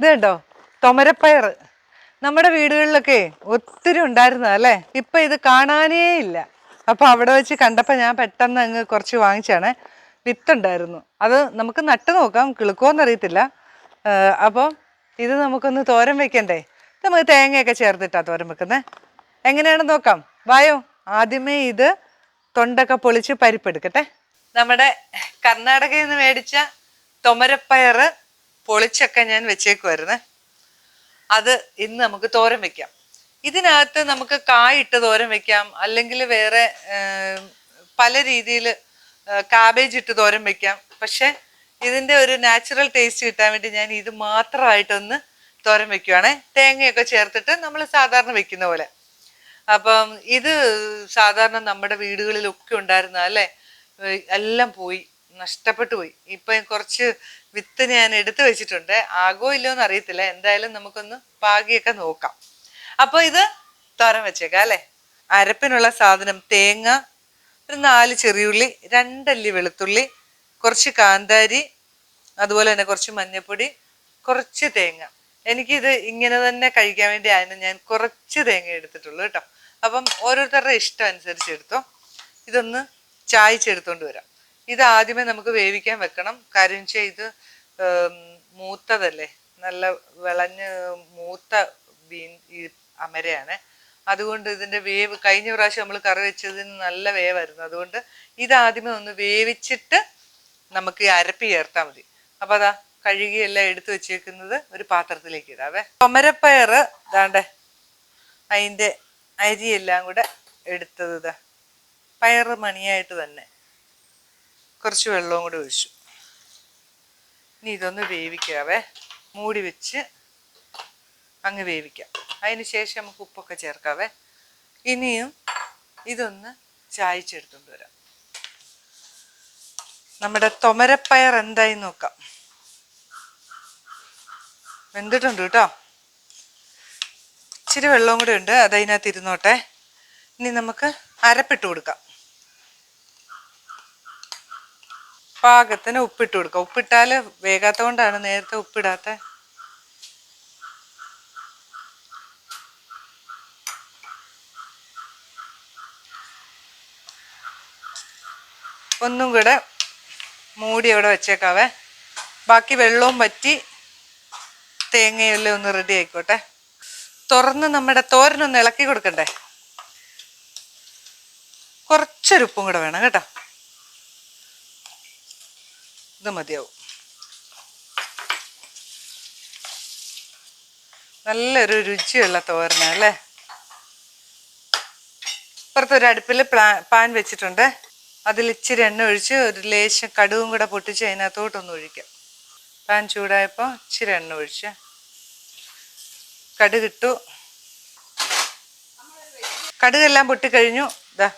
ഇത് കേട്ടോ തൊമരപ്പയർ. നമ്മുടെ വീടുകളിലൊക്കെ ഒത്തിരി ഉണ്ടായിരുന്നു അല്ലേ? ഇപ്പൊ ഇത് കാണാനേ ഇല്ല. അപ്പൊ അവിടെ വെച്ച് കണ്ടപ്പോ ഞാൻ പെട്ടെന്ന് അങ്ങ് കുറച്ച് വാങ്ങിച്ചാണ്. വിത്തുണ്ടായിരുന്നു. അത് നമുക്ക് നട്ടു നോക്കാം. കിളുക്കോന്ന് അറിയത്തില്ല. അപ്പോൾ ഇത് നമുക്കൊന്ന് തോരൻ വെക്കണ്ടേ? നമുക്ക് തേങ്ങയൊക്കെ ചേർത്തിട്ടാ തോരൻ വെക്കുന്നത് എങ്ങനെയാണെന്ന് നോക്കാം? വായോ. ആദ്യമേ ഇത് തൊണ്ടൊക്കെ പൊളിച്ച് പരിപ്പെടുക്കട്ടെ നമ്മുടെ കർണാടകയിൽ നിന്ന് മേടിച്ച തൊമരപ്പയറ് പൊളിച്ചൊക്കെ ഞാൻ വെച്ചേക്കുമായിരുന്നേ അത് ഇന്ന് നമുക്ക് തോരൻ വെക്കാം. ഇതിനകത്ത് നമുക്ക് കായിട്ട് തോരൻ വെക്കാം. അല്ലെങ്കിൽ വേറെ പല രീതിയിൽ കാബേജ് ഇട്ട് തോരൻ വെക്കാം. പക്ഷെ ഇതിന്റെ ഒരു നാച്ചുറൽ ടേസ്റ്റ് കിട്ടാൻ വേണ്ടി ഞാൻ ഇത് മാത്രമായിട്ടൊന്ന് തോരൻ വെക്കുവാണേ. തേങ്ങയൊക്കെ ചേർത്തിട്ട് നമ്മൾ സാധാരണ വെക്കുന്ന പോലെ. അപ്പം ഇത് സാധാരണ നമ്മുടെ വീടുകളിലൊക്കെ ഉണ്ടായിരുന്ന അല്ലേ? എല്ലാം പോയി. നഷ്ടപ്പെട്ടു പോയി. ഇപ്പൊ കുറച്ച് വിത്ത് ഞാൻ എടുത്തു വെച്ചിട്ടുണ്ട്. ആകോ ഇല്ലോ എന്ന് അറിയത്തില്ല. എന്തായാലും നമുക്കൊന്ന് പാകിയൊക്കെ നോക്കാം. അപ്പോൾ ഇത് തോരം വെച്ചേക്കാം അല്ലേ? അരപ്പിനുള്ള സാധനം തേങ്ങ ഒരു നാല് ചെറിയുള്ളി രണ്ടല്ലി വെളുത്തുള്ളി കുറച്ച് കാന്താരി അതുപോലെ തന്നെ കുറച്ച് മഞ്ഞൾപ്പൊടി കുറച്ച് തേങ്ങ. എനിക്കിത് ഇങ്ങനെ തന്നെ കഴിക്കാൻ വേണ്ടി ആയിരുന്നു ഞാൻ കുറച്ച് തേങ്ങ എടുത്തിട്ടുള്ളൂ കേട്ടോ. അപ്പം ഓരോരുത്തരുടെ ഇഷ്ടം അനുസരിച്ച് എടുത്തോ. ഇതൊന്ന് ചായച്ചെടുത്തോണ്ട് വരാം. ഇത് ആദ്യമേ നമുക്ക് വേവിക്കാൻ വെക്കണം. കാര്യം വെച്ചാൽ ഇത് മൂത്തതല്ലേ? നല്ല വിളഞ്ഞ് മൂത്ത ബീൻ ഈ അമരയാണ്. അതുകൊണ്ട് ഇതിന്റെ വേവ് കഴിഞ്ഞ പ്രാവശ്യം നമ്മൾ കറി വെച്ചതിന് നല്ല വേവായിരുന്നു. അതുകൊണ്ട് ഇത് ആദ്യമേ ഒന്ന് വേവിച്ചിട്ട് നമുക്ക് അരപ്പ് ചേർത്താൽ മതി. അപ്പോൾ അതാ കഴുകിയെല്ലാം എടുത്തു വെച്ചേക്കുന്നത് ഒരു പാത്രത്തിലേക്ക് ഇടാവേ. ചുമരപ്പയർ ദാണ്ടെ അതിന്റെ അരിയെല്ലാം കൂടെ എടുത്തത് പയറ് മണിയായിട്ട് തന്നെ. കുറച്ച് വെള്ളവും കൂടെ ഒഴിച്ചു. ഇനി ഇതൊന്ന് വേവിക്കാവേ. മൂടി വെച്ച് അങ്ങ് വേവിക്കാം. അതിന് ശേഷം നമുക്ക് ഉപ്പൊക്കെ ചേർക്കാവേ. ഇനിയും ഇതൊന്ന് ചായച്ചെടുത്തോണ്ട് വരാം. നമ്മുടെ തൊമരപ്പയർ എന്തായി നോക്കാം. വെന്തിട്ടുണ്ട് കേട്ടോ. ഇച്ചിരി വെള്ളവും കൂടെ ഉണ്ട്. അതതിനകത്ത് ഇരുന്നോട്ടെ. ഇനി നമുക്ക് അരപ്പിട്ട് കൊടുക്കാം. പാകത്തിന് ഉപ്പിട്ട് കൊടുക്കുക. ഉപ്പിട്ടാൽ വേഗാത്ത കൊണ്ടാണ് നേരത്തെ ഉപ്പിടാത്ത. ഒന്നും കൂടെ മൂടി അവിടെ വെച്ചേക്കാവേ. ബാക്കി വെള്ളവും പറ്റി തേങ്ങയെല്ലാം ഒന്ന് റെഡി ആയിക്കോട്ടെ. തുറന്ന് നമ്മുടെ തോരനൊന്ന് ഇളക്കി കൊടുക്കണ്ടേ? കുറച്ചൊരുപ്പും കൂടെ വേണം കേട്ടോ. ഇത് മതിയാവും. നല്ലൊരു രുചിയുള്ള തോരന അല്ലേ? ഇപ്പുറത്തൊരു അടുപ്പിൽ പാൻ വെച്ചിട്ടുണ്ട്. അതിൽ ഇച്ചിരി എണ്ണ ഒഴിച്ച് ഒരു ലേശം കടുവും കൂടെ പൊട്ടിച്ച് അതിനകത്തോട്ടൊന്ന് ഒഴിക്കാം. പാൻ ചൂടായപ്പോൾ ഇച്ചിരി എണ്ണ ഒഴിച്ച് കടുകിട്ടു കടുകെല്ലാം പൊട്ടിക്കഴിഞ്ഞു. ഇതാ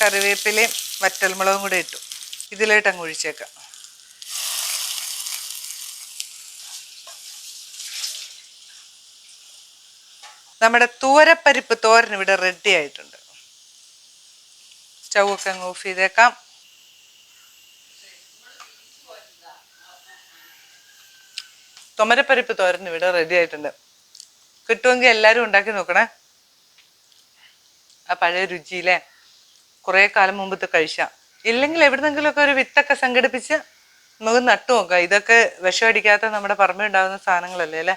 കറിവേപ്പിലയും വറ്റൽമുളകും കൂടെ ഇട്ടു. ഇതിലോട്ട് അങ്ങ് ഒഴിച്ചേക്കാം. നമ്മുടെ തൂരപ്പരിപ്പ് തോരൻ ഇവിടെ റെഡി ആയിട്ടുണ്ട്. സ്റ്റൗ ഒക്കെ അങ്ങ് ഓഫ് ചെയ്തേക്കാം. തൊമരപ്പരിപ്പ് തോരൻ ഇവിടെ റെഡി ആയിട്ടുണ്ട്. കിട്ടുമെങ്കിൽ എല്ലാവരും ഉണ്ടാക്കി നോക്കണേ. ആ പഴയ രുചിയിലെ കുറേ കാലം മുമ്പത്തെ കഴിച്ചാൽ ഇല്ലെങ്കിൽ എവിടുന്നെങ്കിലുമൊക്കെ ഒരു വിത്തൊക്കെ സംഘടിപ്പിച്ച് നമുക്ക് നട്ടു നോക്കാം. ഇതൊക്കെ വിഷമടിക്കാത്ത നമ്മുടെ പറമ്പിൽ ഉണ്ടാകുന്ന സാധനങ്ങളല്ലേ അല്ലേ?